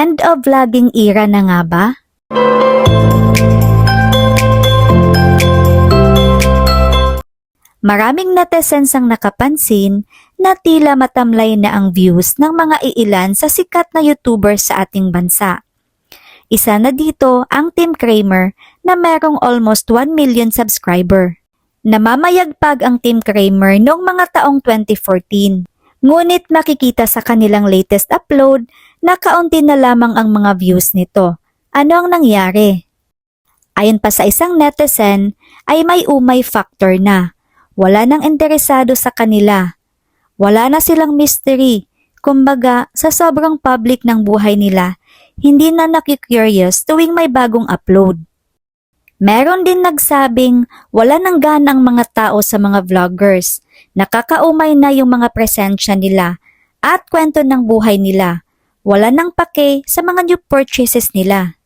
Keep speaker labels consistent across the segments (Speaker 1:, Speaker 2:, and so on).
Speaker 1: End of vlogging era na nga ba? Maraming netizens ang nakapansin na tila matamlay na ang views ng mga iilan sa sikat na YouTuber sa ating bansa. Isa na dito ang Tim Kramer na merong almost 1 million subscriber. Namamayagpag ang Tim Kramer noong mga taong 2014. Ngunit makikita sa kanilang latest upload na kaunti na lamang ang mga views nito. Ano ang nangyari? Ayon pa sa isang netizen ay may umay factor na. Wala nang interesado sa kanila. Wala na silang mystery. Kumbaga, sa sobrang public ng buhay nila, hindi na nakikurious tuwing may bagong upload. Meron din nagsabing wala nang ganang mga tao sa mga vloggers. Nakakaumay na yung mga presensya nila at kwento ng buhay nila. Wala nang pake sa mga new purchases nila.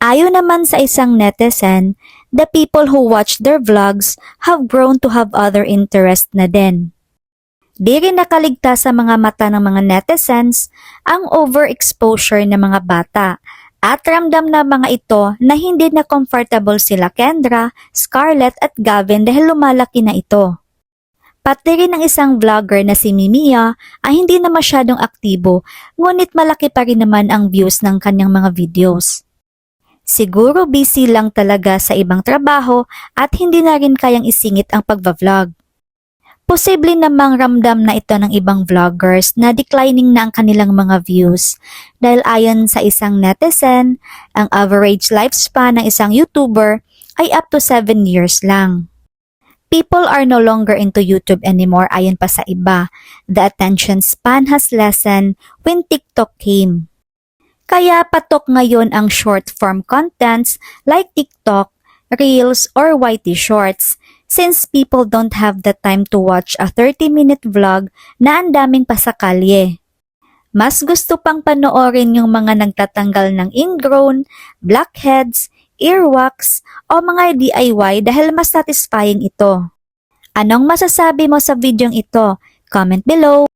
Speaker 1: Ayon naman sa isang netizen, the people who watch their vlogs have grown to have other interest na din. Di rin nakaligtas sa mga mata ng mga netizens ang overexposure ng mga bata at ramdam na mga ito na hindi na comfortable sila Kendra, Scarlett at Gavin dahil lumalaki na ito. Pati rin ang isang vlogger na si Mimia ay hindi na masyadong aktibo ngunit malaki pa rin naman ang views ng kanyang mga videos. Siguro busy lang talaga sa ibang trabaho at hindi na rin kayang isingit ang pagbablog. Posible namang ramdam na ito ng ibang vloggers na declining na ang kanilang mga views dahil ayon sa isang netizen, ang average lifespan ng isang YouTuber ay up to 7 years lang. People are no longer into YouTube anymore ayon pa sa iba. The attention span has lessened when TikTok came. Kaya patok ngayon ang short form contents like TikTok, Reels, or YT Shorts since people don't have the time to watch a 30-minute vlog na ang daming pasakalye. Mas gusto pang panoorin yung mga nagtatanggal ng ingrown, blackheads, earwax, o mga DIY dahil mas satisfying ito. Anong masasabi mo sa videong ito? Comment below!